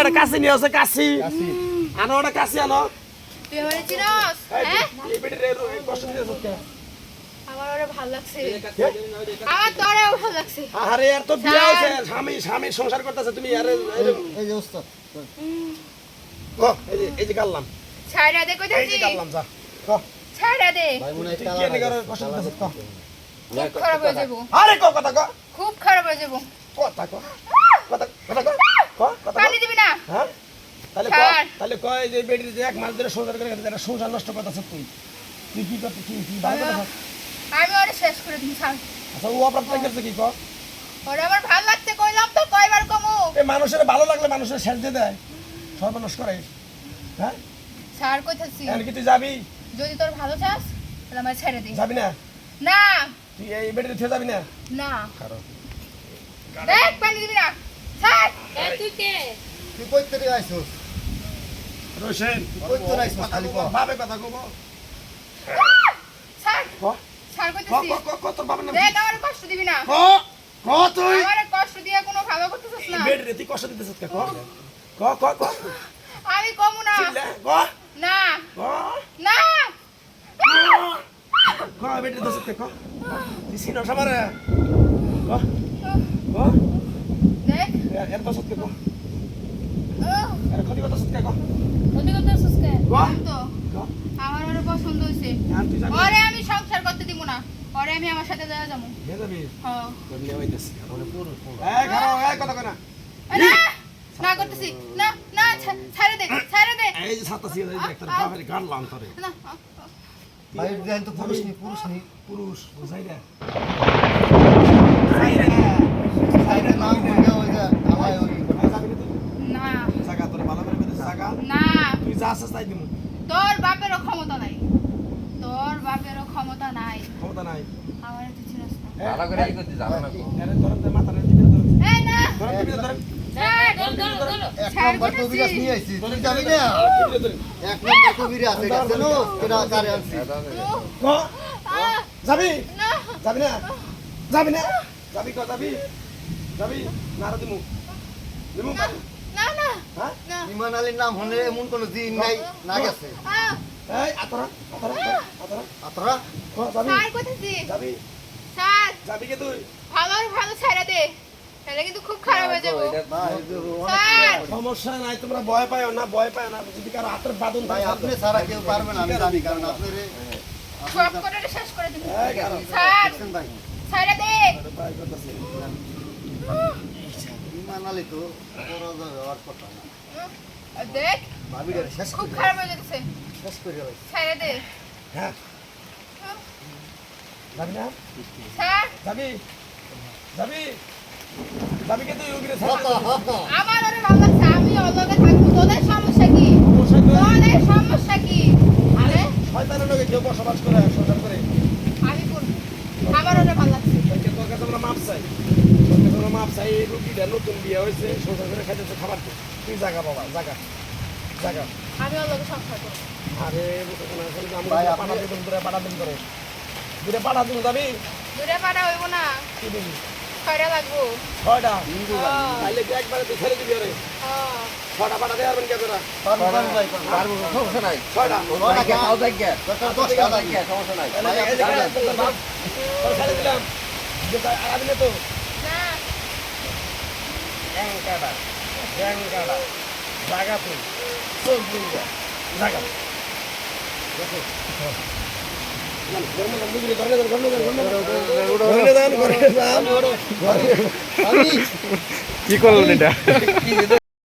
এটা কাশি নিয়ে আসে কাশি। আনো ওটা কাশি আনো। হ্যাঁ? সংসার করতেছে তুমি এই যে ওস্তাদ ও এই যে এই গাল্লাম ছাইরা দে এই কইতাছি গাল্লাম যা ছাইরা দে। ভাই মনে ক খুব খারাপ হয়ে যাব। আরে ক কথা ক। খুব খারাপ হয়ে যাব। কথা ক কথা কথা ক। পানি দিবি না। হ্যাঁ? তাহলে তাহলে কয় যে বেটি যে এক মাস ধরে সংসার করে গেছে সংসার নষ্ট করতেছ তুই। তুই কি করতে কি কি ভালো আমি ওরে শেষ করে দিই ছাড়। আচ্ছা ও অপ্রাপ্ত করছে কি ক? ওরে আমার ভালো লাগছে কইলাম তো কয়বার কমু। এই মানুষের ভালো লাগলে মানুষের শেষ দিয়ে দেয়। সর্বনাশ করে। হ্যাঁ? কইতাছি। কি তুই যাবি? যদি তোর ভালো চাস তাহলে আমার ছেড়ে দে। যাবি না? না। তুই এই বেটিতে থেকে যাবি না? না। কারণ দেখ পানি দিবি না। তুই কে তুই কই থেকে আইছস রোশেন। কই তোর আইছস খালি ক। বাবে কথা কব। ছাড় ক? ছাড় ক কইতাছি ক ক তোর বাবার নাম দেখ আমার কষ্ট দিবি না। ক ক তুই? আমার কষ্ট দিয়ে কোনো ভালো করতেছিস না। বেটিতে তুই কষ্ট দিতেছিস কে? ক? ক ক ক? আমি কমু না। ক? না। ক? না। ক বেটিতে দছিস কে? ক? তুই সিনো সামারে ক? ক? দেখ এর এর দছিস কে ক উহ, এর ক্ষতি করতেছিস কে ক ওতে কথা সুস্কে তো আমার ওরে পছন্দ তুই যাবি ওরে আমি সংসার করতে দিব না। ওরে আমি আমার সাথে যাওয়া যাব। কে যাবি? হ্যাঁ তোর নিয়ে হইতেছি। পুরো পুরো এই খারাপ এই কথা কই না। না! করতেছি। না না ছাড়ে দে ছাড়ে দে। এই যে ছিল এই যে একটা বাপের গাড়লাম তোরে না। ভাই দেন তো পুরুষ নি পুরুষ নি পুরুষ বুঝাই রে সাইডে নাম হইয়া ওই যে আমায় ওই না জায়গা তোর ভালো করে বেঁধেছে জায়গা না তুই যা আসছিস তাই দিমু। তোর বাপেরও ক্ষমতা নাই। তোর বাপেরও ক্ষমতা নাই। ক্ষমতা নাই। আমার তুই চিনস না। ভালো করে ই করতে জানো না গো। এরে মাথা রে দিবে ধরেন এই না। ধরেন দিবে ধরেন ছাড়। দল দল দল এক নম্বর কবিরাজ নিয়ে আইছি তুই যাবি না এক নম্বর কবিরাজ এটা জানো? কেনা কারে আনছি যাবি? না। যাবি না? যাবি না? যাবি ক যাবি? যাবি? না দিমু। দিমু? না না। না। হ্যাঁ ইমান আলীর নাম হলে এমন কোনো দিন নাই না গেছে। এই আতরা আতরা আতরা আপনারা যাবি? ছাড় করতেছি যাবি? ছাড় যাবি কে তুই? ভালো ভালো ছেড়ে দে। তাহলে কিন্তু খুব খারাপ হয়ে যাব। এটা ভাই এই যে অনেক ছাড় সমস্যা নাই তোমরা ভয় পাও না ভয় পাও না। যদি কারও হাতের বাদন ভাই আপনি ছাড়া কেউ পারবে না আমি জানি কারণ আপনার সব করে শেষ করে দিবি। এই কারণ ছাড় ভাই। ছেড়ে দে। আলী তো ব্যবহার করতাম না। দেখ শেষ খুব খারাপ হয়ে যাচ্ছে। শেষ করে গেল ছেড়ে দে। হ্যাঁ। যাবি না? যাবি? যাবি? যাবি কে তুই উগরে হক হক আমার ওরে ভালো লাগছে আমি ওর লগে থাকব। তোদের সমস্যা কি? তোদের সমস্যা কি? আরে? শয়তানের লোকে কেউ বসবাস করে সংসার করে। আমি করব আমার ওরে ভালো লাগছে। তোর কাছে আমরা মাপ চাই। তোর কাছে আমরা মাপ চাই এই রুগীটা নতুন বিয়ে হয়েছে সংসার করে খাইতেছে খাবার তুই জাগা বাবা জাগা জাগা। আমি ওর লগে সংসার করব আরে ভাই, আমরা আপনি- পাঠা দিন দূরে পাঠা দিন করে। দূরে পাঠা দিন যাবি? দূরে পাড়া হইব না। কি দিবি? ছয়টা লাগবো। ছয়টা? হ্যাঁ, তাইলে কি একবারে তুই ছেড়ে দিবি আরে। ছয়টা কে তোরা। পারব, সমস্যা নাই। ছয়টা? দশটা সমস্যা। তাহলে ছেড়ে দিলাম। তাই তো গ্যাং কাটা ব্যাং কাটা জাগা ফুল সব জাগা কি করলেন এটা